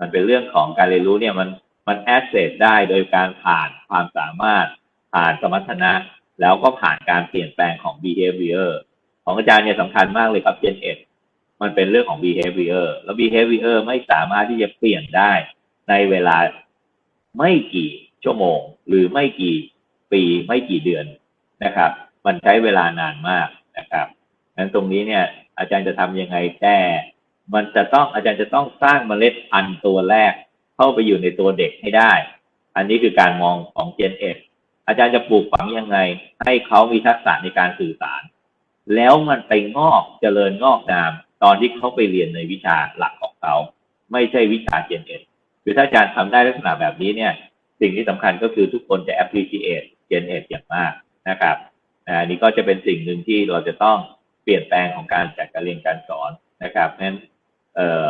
มันเป็นเรื่องของการเรียนรู้เนี่ยมันมันแอสเซสได้โดยการผ่านความสามารถผ่านสมรรถนะ แล้วก็ผ่านการเปลี่ยนแปลงของ behavior ของอาจารย์เนี่ยสำคัญมากเลยครับ Gen 1มันเป็นเรื่องของ behavior แล้ว behavior ไม่สามารถที่จะเปลี่ยนได้ในเวลาไม่กี่ชั่วโมง หรือไม่กี่ปีไม่กี่เดือนนะครับ มันใช้เวลานานมากนะครับงั้นตรงนี้เนี่ย อาจารย์จะทำยังไงแต่ มันจะต้องอาจารย์จะต้องสร้างเมล็ดพันธุ์ตัวแรก เข้าไปอยู่ในตัวเด็กให้ได้ อันนี้คือการมองของ Gen 1อาจารย์จะปลูกฝังยังไง ให้เขามีทักษะในการสื่อสาร แล้วมันไปงอกเจริญงอกงาม ตอนที่เขาไปเรียนในวิชาหลักของเขาไม่ใช่วิชา Gen 1คือถ้าอาจารย์ทำได้ลักษณะแบบนี้เนี่ย สิ่งที่สำคัญก็คือทุกคนจะ appreciate Gen 1อย่างมากนะครับอันนี้ก็จะเป็นสิ่งหนึ่งที่เราจะต้องเปลี่ยนแปลงของการจัดการเรียนการสอนนะครับนั้น เอ่อ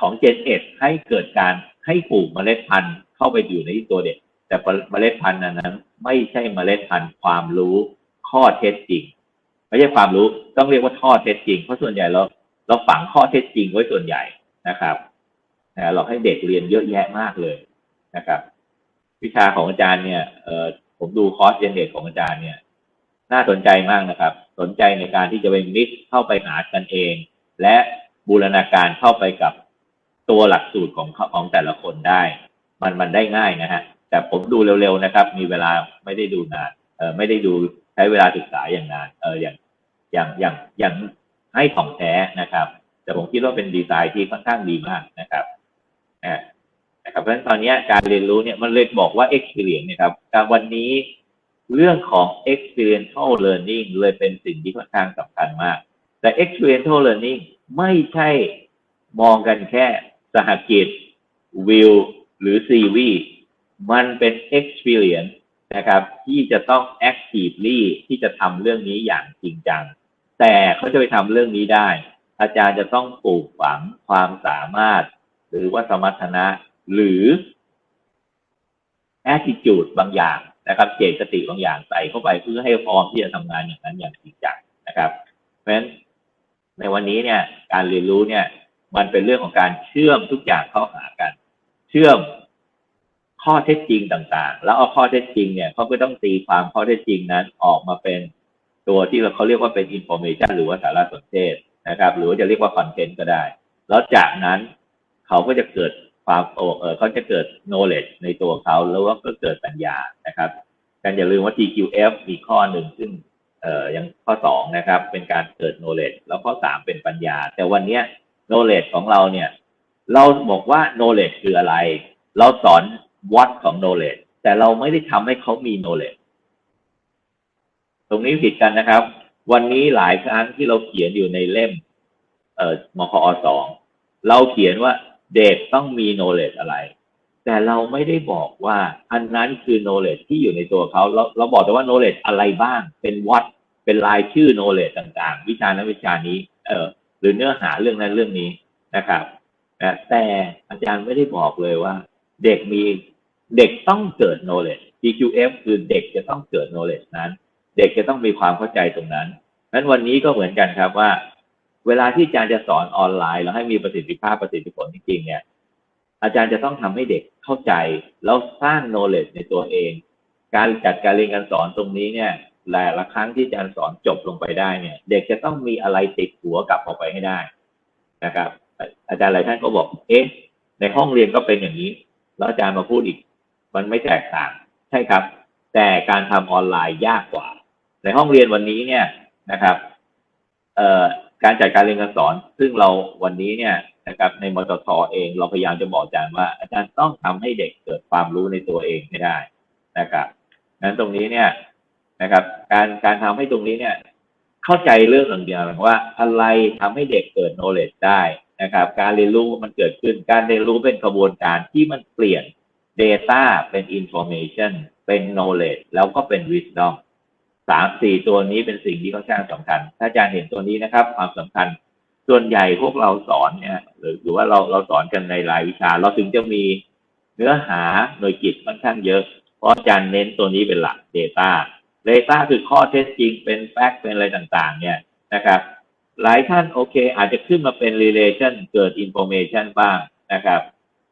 ของ Gen 1ให้เกิดการให้ปลูกเมล็ดพันธุ์เข้าไปอยู่ในตัวเด็ก แต่เมล็ดพันธุ์นั้น ไม่ใช่เมล็ดพันธุ์ความรู้ข้อเท็จจริง ไม่ใช่ความรู้ต้องเรียกว่าข้อเท็จจริง เพราะส่วนใหญ่เราเราฝังข้อเท็จจริงไว้ส่วนใหญ่นะครับนะเราให้เด็กเรียนเยอะแยะมากเลยนะครับ วิชาของอาจารย์เนี่ยเออผมดูคอร์สเจนเด็กของอาจารย์เนี่ย น่าสนใจมากนะครับ สนใจในการที่จะไปมิกเข้าไปหากันเอง และ บูรณาการเข้าไปกับตัวหลักสูตรของของแต่ละคนได้ มันมันได้ง่ายนะฮะ แต่ผมดูเร็วๆนะครับ มีเวลาไม่ได้ดูนานเออไม่ได้ดูใช้เวลาศึกษาอย่างนานเอออย่างอย่างอย่างอย่างให้ของแท้นะครับ แต่ผมคิดว่าเป็นดีไซน์ที่ค่อนข้างดีมากนะครับนะครับเพราะฉะนั้นตอนนี้การเรียนรู้เนี่ยมันเลยบอกว่า experience นะครับการวันนี้เรื่องของ experiential learning เลยเป็นสิ่งที่ค่อนข้างสำคัญมาก แต่ experiential learning ไม่ใช่มองกันแค่สหกิจวิวหรือซีวีมันเป็น experience นะครับที่จะต้อง actively ที่จะทำเรื่องนี้อย่างจริงจัง แต่เขาจะไปทำเรื่องนี้ได้ อาจารย์จะต้องปลูกฝังความสามารถ หรือว่าสมรรถนะ หรือ attitude บางอย่างนะครับเจตสติบางอย่างใส่เข้าไปเพื่อให้พร้อมที่จะทำงานอย่างนั้นอย่างจริงจังนะครับ เพราะฉะนั้น ในวันนี้เนี่ยการเรียนรู้เนี่ย มันเป็นเรื่องของการเชื่อมทุกอย่างเข้าหากัน เชื่อมข้อเท็จจริงต่างๆ แล้วเอาข้อเท็จจริงเนี่ยเขาก็ต้องตีความข้อเท็จจริงนั้นออกมาเป็นตัวที่เขาเรียกว่าเป็น information หรือว่าสารสนเทศนะครับ หรือว่าจะเรียกว่า content ก็ได้ แล้วจากนั้นเขาก็จะเกิดความโอเออเขาจะเกิด knowledge ในตัวเขาแล้วก็เกิดปัญญานะครับการอย่าลืมว่า TQF มีข้อหนึ่งซึ่ง เอ่อยังข้อสองนะครับ เป็นการเกิด knowledge แล้วข้อสามเป็นปัญญา แต่วันนี้ knowledge ของเราเนี่ย เราบอกว่า knowledge คืออะไร เราสอน what ของ knowledge แต่เราไม่ได้ทำให้เขามี knowledge ตรงนี้ผิดกันนะครับ วันนี้หลายครั้งที่เราเขียนอยู่ในเล่ม เอ่อมคอสองเราเขียนว่าเด็กต้องมี knowledge อะไร แต่เราไม่ได้บอกว่าอันนั้นคือ knowledge ที่อยู่ในตัวเขาเราเราบอกแต่ว่า knowledge อะไรบ้าง เป็น what เป็นรายชื่อ knowledge ต่างๆ วิชานั้นวิชานี้ เออหรือเนื้อหาเรื่องนั้นเรื่องนี้นะครับแต่อาจารย์ไม่ได้บอกเลยว่า เด็กมีเด็กต้องเกิด knowledge GQF คือเด็กจะต้องเกิด knowledge นั้น เด็กจะต้องมีความเข้าใจตรงนั้นนั้นวันนี้ก็เหมือนกันครับว่า เวลาที่อาจารย์จะสอนออนไลน์ แล้วให้มีประสิทธิภาพประสิทธิผลจริงๆเนี่ย อาจารย์จะต้องทำให้เด็กเข้าใจ แล้วสร้าง knowledge ในตัวเอง การจัดการเรียนการสอนตรงนี้เนี่ยหลายละครั้งที่อาจารย์สอนจบลงไปได้เนี่ย เด็กจะต้องมีอะไรติดหัวกลับออกไปให้ได้นะครับ อาจารย์หลายท่านก็บอก เอ๊ะ ในห้องเรียนก็เป็นอย่างนี้ แล้วอาจารย์มาพูดอีก มันไม่แตกต่าง ใช่ครับ แต่การทำออนไลน์ยากกว่า ในห้องเรียนวันนี้เนี่ยนะครับ เอ่อการจัดการเรียนการสอน ซึ่งเราวันนี้เนี่ย นะครับ ในมตทเองเราพยายามจะบอกอาจารย์ว่า อาจารย์ต้องทำให้เด็กเกิดความรู้ในตัวเองให้ได้นะครับนั้นตรงนี้เนี่ยนะครับ การการทำให้ตรงนี้เนี่ย เข้าใจเรื่องอย่างเดียวว่าอะไรทำให้เด็กเกิด knowledge ได้นะครับ การเรียนรู้มันเกิดขึ้น การเรียนรู้เป็นกระบวนการที่มันเปลี่ยน data เป็น information เป็น knowledge แล้วก็เป็น wisdom สามสี่ตัวนี้เป็นสิ่งที่ค่อนข้างสำคัญ ถ้าอาจารย์เห็นตัวนี้นะครับ ความสำคัญ ส่วนใหญ่พวกเราสอนเนี่ยหรือหรือว่าเราเราสอนกันในรายวิชา เราถึงจะมีเนื้อหาหน่วยกิจค่อนข้างเยอะ เพราะอาจารย์เน้นตัวนี้เป็นหลัก data data คือข้อเท็จจริงเป็น fact เป็นอะไรต่างๆ เนี่ยนะครับ หลายท่านโอเค อาจจะขึ้นมาเป็น relation เกิด information บ้างนะครับ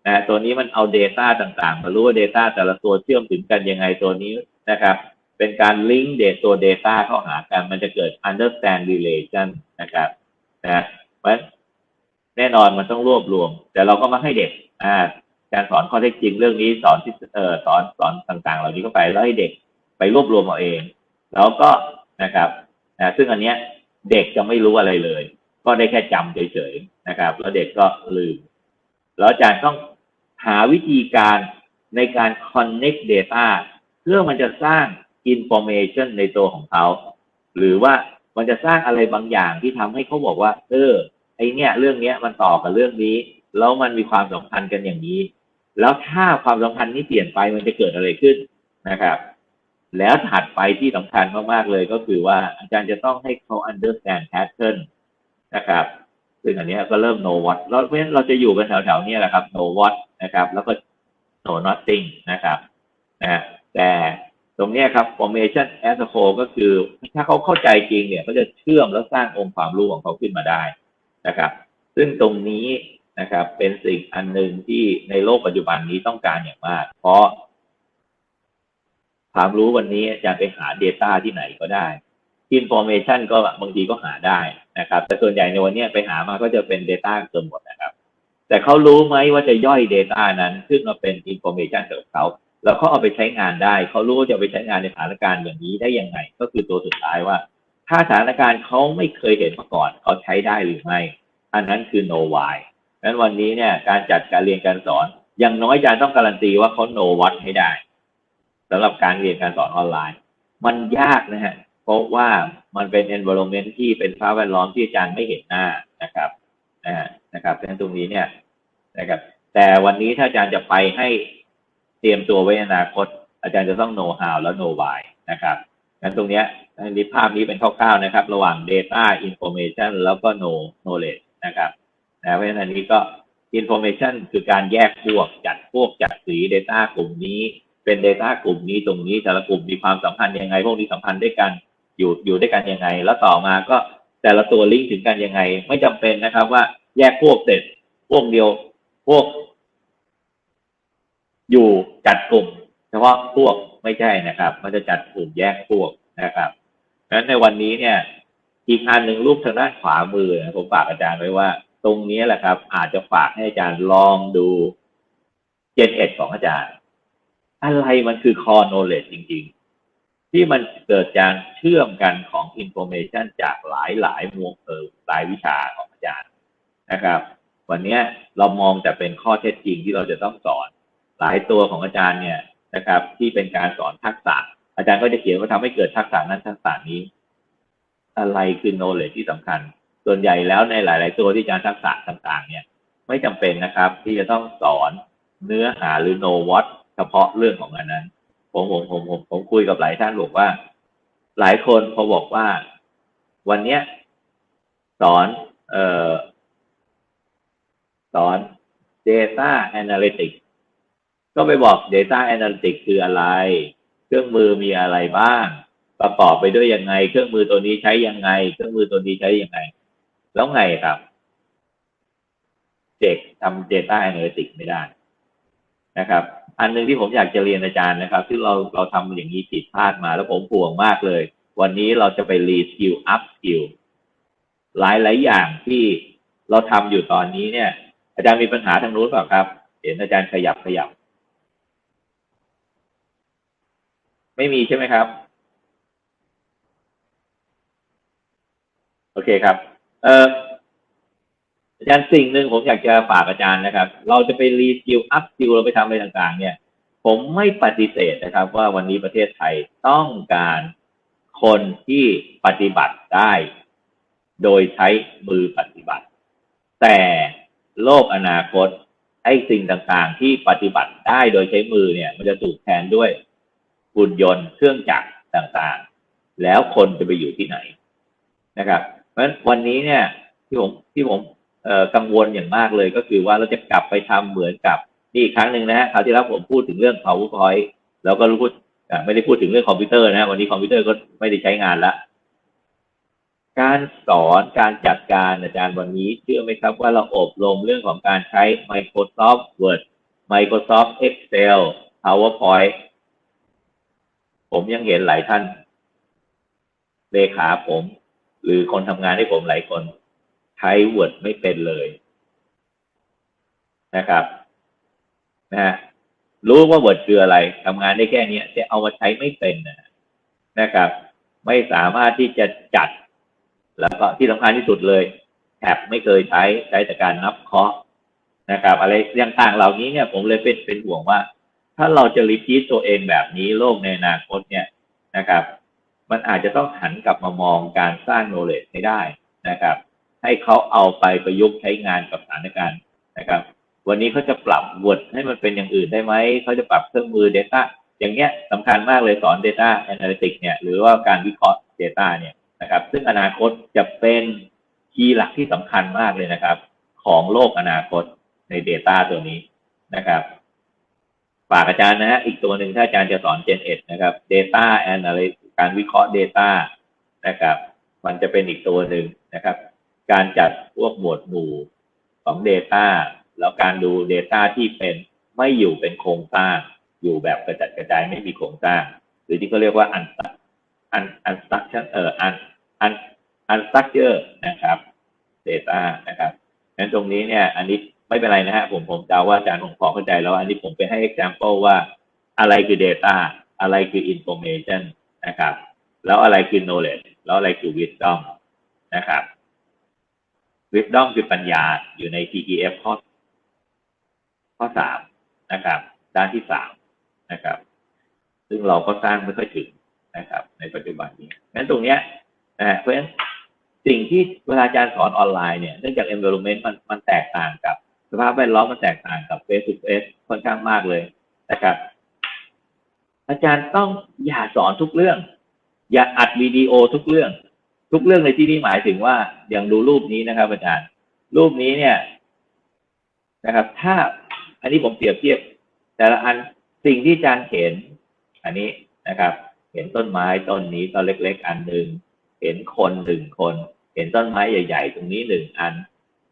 นะตัวนี้มันเอา Data ต่างๆ มารู้ว่า Data แต่ละตัวเชื่อมถึงกันยังไงตัวนี้นะครับ เป็นการลิงก์เดตตัว Data เข้าหากัน มันจะเกิด understand relation นะครับนะ เพราะฉะนั้นแน่นอนมันต้องรวบรวม แต่เราก็มาให้เด็ก อ่าการสอนข้อเท็จจริงเรื่องนี้สอนที่เอ่อสอนสอนต่าง ๆ เหล่านี้เข้าไปแล้วให้เด็กไปรวบรวมเอาเอง แล้วก็นะครับนะซึ่งอันเนี้ยเด็กจะไม่รู้อะไรเลย ก็ได้แค่จำเฉยๆนะครับ แล้วเด็กก็ลืม แล้วอาจารย์ต้องหาวิธีการในการ connect data เพื่อมันจะสร้าง information ในตัวของเขา หรือว่า มันจะสร้างอะไรบางอย่างที่ทำให้เขาบอกว่า เออ ไอเนี่ย เรื่องเนี้ยมันต่อกับเรื่องนี้ แล้วมันมีความสัมพันธ์กันอย่างนี้ แล้วถ้าความสัมพันธ์นี้เปลี่ยนไปมันจะเกิดอะไรขึ้นนะครับ แล้วถัดไปที่สำคัญมากๆเลยก็คือว่าอาจารย์จะต้องให้เขา understand pattern นะครับซึ่งอันนี้ก็เริ่ม no what แล้วเพราะฉะนั้นเราจะอยู่กันแถวๆนี้แหละครับ no what นะครับ แล้วก็ no nothing นะครับนะแต่ ตรงนี้ครับ formation as a whole ก็คือ ถ้าเขาเข้าใจจริงเนี่ยเขาจะเชื่อมแล้วสร้างองค์ความรู้ของเขาขึ้นมาได้นะครับ ซึ่งตรงนี้นะครับ เป็นสิ่งอันหนึ่งที่ในโลกปัจจุบันนี้ต้องการอย่างมาก เพราะ ความรู้วันนี้จะไปหา Data ที่ไหนก็ได้ Information ก็บางทีก็หาได้นะครับ แต่ส่วนใหญ่ในวันนี้ไปหามาก็จะเป็น Data เกือบหมดนะครับ แต่เขารู้ไหมว่าจะย่อย Data นั้นขึ้นมาเป็น Information กับเขา แล้วเขาเอาไปใช้งานได้ เขารู้ว่าจะเอาไปใช้งานในสถานการณ์อย่างนี้ได้ยังไง ก็คือตัวสุดท้ายว่า ถ้าสถานการณ์เขาไม่เคยเห็นมาก่อน เขาใช้ได้หรือไม่ อันนั้นคือ no why นั้นวันนี้เนี่ย การจัดการเรียนการสอน อย่างน้อยอาจารย์ต้องการันตีว่าเขา no what ให้ได้สำหรับการเรียนการสอนออนไลน์ มันยากนะฮะ เพราะว่ามันเป็น environment ที่เป็นภาพแวดล้อมที่อาจารย์ไม่เห็นหน้านะครับนะฮะนะครับดังนั้นตรงนี้เนี่ยนะครับ แต่วันนี้ถ้าอาจารย์จะไปให้ เตรียมตัวไว้ในอนาคต อาจารย์จะต้อง know how แล้ว know why นะครับงั้นตรงเนี้ยนี้ภาพนี้เป็นคร่าวๆนะครับ ระหว่าง data information แล้วก็ know knowledge นะครับนะเพราะฉะนั้นอันนี้ก็ information คือการแยกพวกจัดพวกจัดสี data กลุ่มนี้เป็น Data กลุ่มนี้ตรงนี้แต่ละกลุ่มมีความสัมพันธ์ยังไง พวกนี้สัมพันธ์ด้วยกันอยู่อยู่ด้วยกันยังไง แล้วต่อมาก็แต่ละตัวลิงก์ถึงกันยังไง ไม่จำเป็นนะครับว่าแยกพวกเสร็จพวกเดียวพวก อยู่จัดกลุ่ม เฉพาะพวกไม่ใช่นะครับ มันจะจัดกลุ่มแยกพวกนะครับดังนั้นในวันนี้เนี่ย อีกอันหนึ่งรูปทางด้านขวามือผมฝากอาจารย์ไว้ว่า ตรงนี้แหละครับ อาจจะฝากให้อาจารย์ลองดูเจนเอ็ดของอาจารย์ อะไรมันคือ core knowledge จริง ๆ ที่มันเกิดการเชื่อมกันของ information จากหลายหลายมวงเออหลายวิชาของอาจารย์นะครับ วันนี้เรามองแต่เป็นข้อเท็จจริงที่เราจะต้องสอน หลายตัวของอาจารย์เนี่ยนะครับ ที่เป็นการสอนทักษะ อาจารย์ก็จะเขียนว่าทำให้เกิดทักษะนั้นทักษะนี้ อะไรคือ knowledge ที่สำคัญ ส่วนใหญ่แล้วในหลาย ๆ ตัวที่อาจารย์ทักษะต่าง ๆ เนี่ย ไม่จำเป็นนะครับ ที่จะต้องสอนเนื้อหาหรือ know what เฉพาะเรื่องของอันนั้น ผมผมผมผมผมคุยกับหลายท่านบอกว่า หลายคนพอบอกว่า วันเนี้ยสอน เอ่อสอน data analytics ก็ไปบอก data analytics คืออะไร เครื่องมือมีอะไรบ้าง ประกอบไปด้วยยังไง เครื่องมือตัวนี้ใช้ยังไง เครื่องมือตัวนี้ใช้ยังไง แล้วไงครับ เด็กทำ data analytics ไม่ได้นะครับ อันหนึ่งที่ผมอยากจะเรียนอาจารย์นะครับ ที่เราเราทำอย่างนี้ผิดพลาดมา แล้วผมห่วงมากเลย วันนี้เราจะไปรีสกิลอัพสกิลหลายหลายอย่างที่เราทำอยู่ตอนนี้เนี่ย อาจารย์มีปัญหาทางนู้นเปล่าครับ เห็นอาจารย์ขยับขยับ ไม่มีใช่ไหมครับ โอเคครับ เอ่ออาจารย์สิ่งหนึ่งผมอยากจะฝากอาจารย์นะครับ เราจะไปรีสกิลอัพสกิลเราไปทำอะไรต่างๆ เนี่ย ผมไม่ปฏิเสธนะครับ ว่าวันนี้ประเทศไทยต้องการคนที่ปฏิบัติได้ โดยใช้มือปฏิบัติ แต่โลกอนาคตไอ้สิ่งต่างๆ ที่ปฏิบัติได้โดยใช้มือเนี่ย มันจะถูกแทนด้วย หุ่นยนต์เครื่องจักรต่างๆ แล้วคนจะไปอยู่ที่ไหนนะครับ เพราะฉะนั้นวันนี้เนี่ยที่ผมที่ผมเอ่อกังวลอย่างมากเลยก็คือว่าเราจะกลับไปทำเหมือนกับนี่อีกครั้งหนึ่งนะฮะคราวที่แล้วผมพูดถึงเรื่อง powerpoint แล้วก็รู้พูดอะไม่ได้พูดถึงเรื่องคอมพิวเตอร์นะวันนี้คอมพิวเตอร์ก็ไม่ได้ใช้งานละคการสอนการจัดการอาจารย์วันนี้ เชื่อไหมครับว่าเราอบรมเรื่องของการใช้ Microsoft Word Microsoft Excel PowerPoint ผมยังเห็นหลายท่าน เลขาผม หรือคนทำงานให้ผมหลายคน ใช้ Word ไม่เป็นเลยนะครับนะรู้ว่า Word คืออะไรทำงานได้แค่นี้ยแต่เอามาใช้ไม่เป็นนะนะครับ ไม่สามารถที่จะจัด แล้วก็ที่สำคัญที่สุดเลยแท็บไม่เคยใช้ใช้แต่การนับเคราะนะครับ อะไรอย่างต่างเหล่านี้เนี่ย ผมเลยเป็นเป็นห่วงว่า ถ้าเราจะรีพีทตัวเองแบบนี้โลกในอนาคตเนี่ยนะครับ มันอาจจะต้องหันกลับมามองการสร้างโนเลจให้ได้นะครับ ให้เขาเอาไปประยุกต์ใช้งานกับสถานการณ์นะครับ วันนี้เขาจะปรับ Word ให้มันเป็นอย่างอื่นได้ไหมเขาจะปรับเครื่องมือ Data อย่างเงี้ยสำคัญมากเลยสอน Data Analytics เนี่ยหรือว่าการวิเคราะห์ Data เนี่ยนะครับ ซึ่งอนาคตจะเป็นคีย์หลักที่สำคัญมากเลยนะครับ ของโลกอนาคตใน Data ตัวนี้นะครับ ฝากอาจารย์นะฮะอีกตัวหนึ่งถ้าอาจารย์จะสอน Gen 1นะครับ Data Analytics การวิเคราะห์ Data นะครับ มันจะเป็นอีกตัวหนึ่งนะครับ การจัดพวกหมวดหมู่ของ Data แล้วการดู Data ที่เป็นไม่อยู่เป็นโครงสร้าง อยู่แบบกระจัดกระจายไม่มีโครงสร้าง หรือที่เขาเรียกว่า un un unstructured เอ่อ un un unstructured นะครับ Data นะครับงั้นตรงนี้เนี่ยอันนี้ ไม่เป็นไรนะฮะผมผมเดาว่าอาจารย์ผมพอเข้าใจแล้ว อันนี้ผมไปให้ example ว่าอะไรคือ Data อะไรคือ Information นะครับ แล้วอะไรคือ knowledge แล้วอะไรคือ wisdom นะครับ wisdom คือปัญญาอยู่ใน TTF ข้อข้อสามนะครับ ด้านที่สามนะครับ ซึ่งเราก็สร้างไม่ค่อยถึงนะครับ ในปัจจุบันนี้งั้นตรงเนี้ยนะเพราะฉะนั้นสิ่งที่เวลาอาจารย์สอนออนไลน์เนี่ยเนื่องจาก environment มันมันแตกต่างกับ สภาพแวดล้อมมันแตกต่างกับ face to face ค่อนข้างมากเลยนะครับ อาจารย์ต้องอย่าสอนทุกเรื่อง อย่าอัดวิดีโอทุกเรื่อง ทุกเรื่องในที่นี้หมายถึงว่าอย่างดูรูปนี้นะครับ อาจารย์ รูปนี้เนี่ยนะครับ ถ้าอันนี้ผมเปรียบเทียบ แต่ละอันสิ่งที่อาจารย์เห็น อันนี้นะครับ เห็นต้นไม้ต้นนี้ต้นเล็ก ๆ อันหนึ่งเห็นคนหนึ่งคน เห็นต้นไม้ใหญ่ ๆ ตรงนี้หนึ่งอัน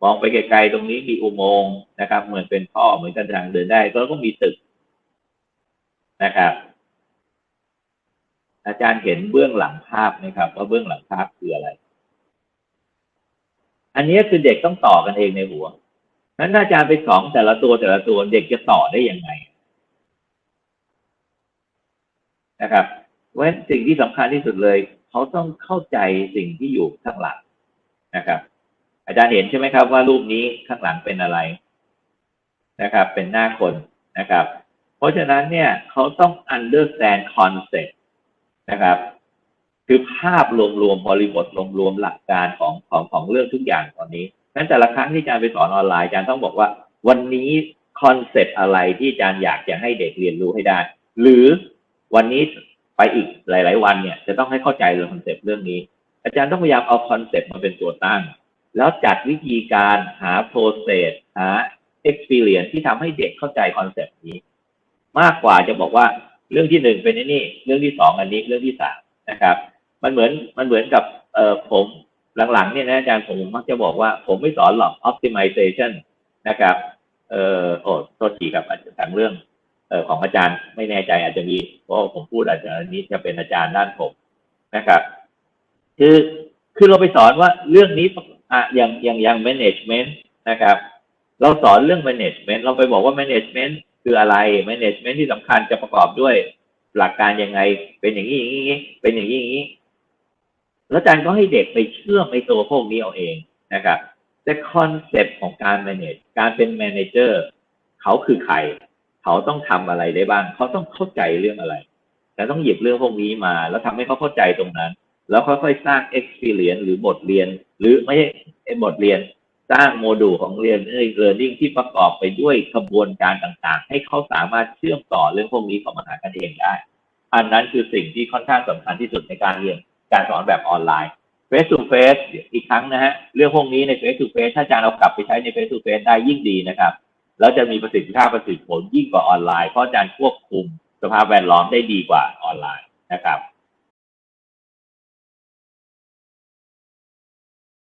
มองไปไกลๆตรงนี้มีอุโมงค์นะครับ เหมือนเป็นท่อเหมือนกันทางเดินได้แล้วก็มีตึกนะครับ อาจารย์เห็นเบื้องหลังภาพไหมครับ ว่าเบื้องหลังภาพคืออะไร อันนี้คือเด็กต้องต่อกันเองในหัวนั้นถ้าอาจารย์ไปสองแต่ละตัวแต่ละตัวเด็กจะต่อได้ยังไงนะครับเพราะฉะนั้นสิ่งที่สำคัญที่สุดเลย เขาต้องเข้าใจสิ่งที่อยู่ข้างหลังนะครับ อาจารย์เห็นใช่ไหมครับว่ารูปนี้ข้างหลังเป็นอะไรนะครับ เป็นหน้าคนนะครับ เพราะฉะนั้นเนี่ยเขาต้อง understand concept นะครับ คือภาพรวมๆบริบทรวมๆหลักการของของของเรื่องทุกอย่างตอนนี้นั้นแต่ละครั้งที่อาจารย์ไปสอนออนไลน์อาจารย์ต้องบอกว่า วันนี้คอนเซปต์อะไรที่อาจารย์อยากจะให้เด็กเรียนรู้ให้ได้ หรือวันนี้ไปอีกหลาย ๆ วันเนี่ย จะต้องให้เข้าใจเรื่องคอนเซปต์เรื่องนี้ อาจารย์ต้องพยายามเอาคอนเซปต์มาเป็นตัวตั้ง แล้วจัดวิธีการหาโปรเซสหา experience ที่ทำให้เด็กเข้าใจคอนเซปต์นี้ มากกว่าจะบอกว่าเรื่องที่หนึ่งเป็นนนี้เรื่องที่สองอันนี้เรื่องที่สามนะครับ มันเหมือนมันเหมือนกับเอ่อผมหลังๆเนี่ยนะอาจารย์ผมมักจะบอกว่าผมไม่สอนหรอก optimization นะครับ เอ่อโอ้โทษทีครับอาจจะทางเรื่องเอ่อของอาจารย์ไม่แน่ใจอาจจะมีเพราะผมพูดอาจจะอันนี้จะเป็นอาจารย์ด้านผมนะครับ คือคือเราไปสอนว่าเรื่องนี้ อะอย่างอย่างอย่าง management นะครับ เราสอนเรื่อง management เราไปบอกว่า management คืออะไร management ที่สำคัญจะประกอบด้วยหลักการยังไง เป็นอย่างนี้อย่างนี้เป็นอย่างนี้อย่างนี้ แล้วอาจารย์ก็ให้เด็กไปเชื่อมในตัวพวกนี้เอาเองนะครับแต่คอนเซปต์ของการ manage การเป็น manager เขาคือใคร เขาต้องทำอะไรได้บ้าง เขาต้องเข้าใจเรื่องอะไรแต่ต้องหยิบเรื่องพวกนี้มา แล้วทำให้เขาเข้าใจตรงนั้น แล้วค่อยๆสร้าง experience หรือบทเรียน หรือไม่ใช่บทเรียนสร้างโมดูลของเรียน learning ที่ประกอบไปด้วยกระบวนการต่างๆ ให้เขาสามารถเชื่อมต่อเรื่องพวกนี้เข้ามาหากันเองได้ อันนั้นคือสิ่งที่ค่อนข้างสำคัญที่สุดในการเรียนการสอนแบบออนไลน์ face to face อีกครั้งนะฮะเรื่องพวกนี้ใน face to face ถ้าอาจารย์เอากลับไปใช้ใน face to face ได้ยิ่งดีนะครับแล้วจะมีประสิทธิภาพประสิทธิผลยิ่งกว่าออนไลน์เพราะอาจารย์ควบคุมสภาพแวดล้อมได้ดีกว่าออนไลน์นะครับ